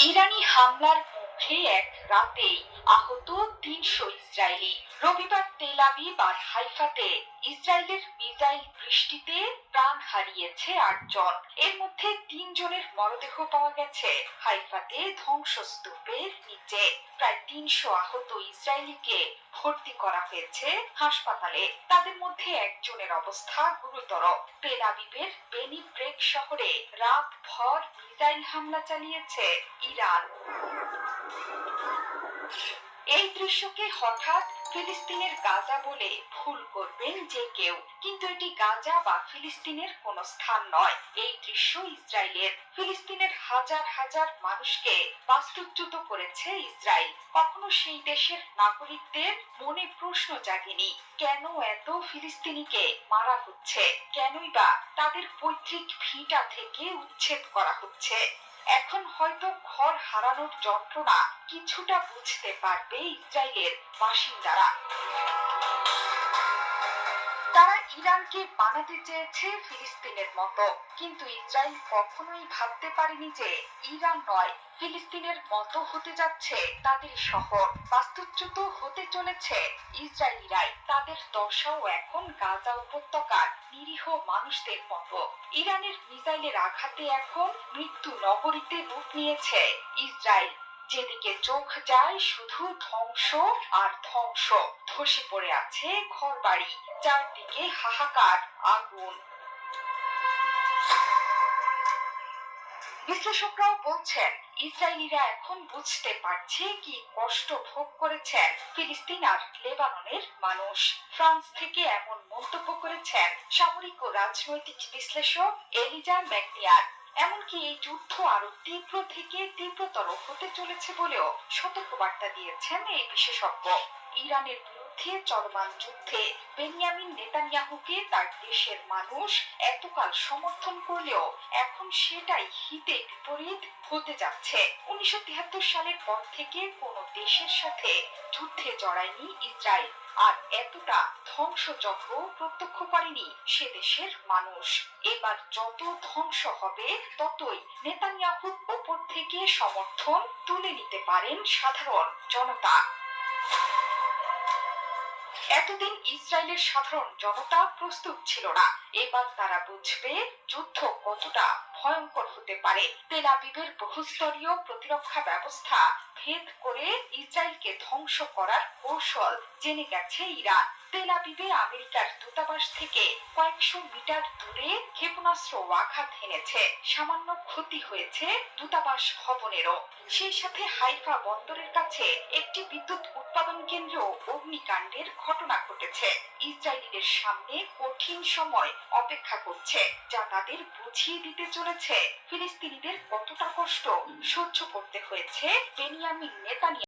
ইরানি হামলার মুখে এক রাতেই আহত তিনশো ইসরায়েলি। রবিবার তেলাবি আর হাইফাতে ইসরায়েলের মিসাইল বৃষ্টিতে প্রাণ হারিয়েছে আটজন। এর মধ্যে তিনজনের মরদেহ পাওয়া গেছে। হাইফাতে ধ্বংসস্তূপের নিচে। প্রায় তিনশো আহত ইসরায়েলিকে ভর্তি করা হয়েছে হাসপাতালে। তাদের মধ্যে একজনের অবস্থা গুরুতর। তেল আবিবের বেনি ব্রেক শহরে রাতভর মিসাইল হামলা চালিয়েছে ইরান। এই দৃশ্যকে হঠাৎ ফিলিস্তিনের গাজা বলে ভুল করবেন যে কেউ। কিন্তু এটি গাজা বা ফিলিস্তিনের কোনো স্থান নয়। এই দৃশ্য ইসরায়েলের। ফিলিস্তিনের হাজার হাজার মানুষকে বাস্তুচ্যুত করেছে ইসরায়েল। কখনো সেই দেশের নাগরিকদের মনে প্রশ্ন জাগেনি, কেন এত ফিলিস্তিনিকে মারা হচ্ছে? কেনই বা তাদের পৈতৃক ভিটা থেকে উচ্ছেদ করা হচ্ছে? এখন হয়তো ঘর হারানোর যন্ত্রণা কিছুটা বুঝতে পারবে ইসরায়েলের বাসিন্দারা। তারা ইরানকে বানাতে চেয়েছে ফিলিস্তিনের মতো। কিন্তু ইসরায়েল কখনোই ভাবতে পারেনি যে ইরান নয়, ফিলিস্তিনের মতো হতে যাচ্ছে তাদের শহর। বাস্তুচ্যুত হতে চলেছে ইসরায়েলিরাই। তাদের দশাও এখন গাজা উপত্যকার নিরীহ মানুষদের মতো। ইরানের মিসাইলের আঘাতে এখন মৃত্যু নগরীতে রূপ নিয়েছে ইসরায়েল। যেদিকে চোখ যায়, শুধু ধ্বংস আর ধ্বংস। ধসে পড়ে আছে ঘরবাড়ি, চারদিকে হাহাকার, আগুন। বিশ্লেষকরাও বলছেন, ইসরায়েলিরা এখন বুঝতে পারছে কি কষ্ট ভোগ করেছেন ফিলিস্তিন আর লেবাননের মানুষ। ফ্রান্স থেকে এমন মন্তব্য করেছেন সামরিক ও রাজনৈতিক বিশ্লেষক এলিজা ম্যাকনিয়ার। এমনকি এই যুদ্ধ আরও তীব্র থেকে তীব্রতর হতে চলেছে বলেও সতর্কবার্তা দিয়েছেন এই বিশেষজ্ঞ। ইরানের বিরুদ্ধে চলমান যুদ্ধে বেনিয়ামিন নেতানিয়াহুকে তার দেশের মানুষ এতকাল সমর্থন করলেও এখন সেটাই হিতে বিপরীত হতে যাচ্ছে। উনিশশো তিয়াত্তর সালের পর থেকে দেশের সাথে যুদ্ধে জড়ায়নি ইসরায়েল। আর এতটা ধ্বংসযজ্ঞ প্রত্যক্ষ করেনি সে দেশের মানুষ। এবার যত ধ্বংস হবে, ততই নেতানিয়াহুর ওপর থেকে সমর্থন তুলে নিতে পারেন সাধারণ জনতা। এতদিন ইসরায়েলের সাধারণ জনতা প্রস্তুত ছিল না। এবার তারা বুঝবে যুদ্ধ কতটা ভয়ঙ্কর হতে পারে। তেল আবিবের বহুস্তরীয় প্রতিরক্ষা ব্যবস্থা ভেদ করে ইসরায়েলকে ধ্বংস করার কৌশল জেনে গেছে ইরান। তেল আবিবে আমেরিকার দূতাবাস থেকে কয়েকশো মিটার দূরে ক্ষেপণাস্ত্র আঘাত হেনেছে সামান্য ক্ষতি হয়েছে দূতাবাস ভবনেরও। সেই সাথে হাইফা বন্দরের কাছে একটি বিদ্যুৎ উৎপাদন কেন্দ্র অগ্নিকাণ্ডের ঘটনা ঘটেছে। ইসরায়েলিদের সামনে কঠিন সময় অপেক্ষা করছে, যা তাদের বুঝিয়ে দিতে চলেছে ফিলিস্তিনিদের কতটা কষ্ট সহ্য করতে হয়েছে বেনিয়ামিন নেতানিয়াহু।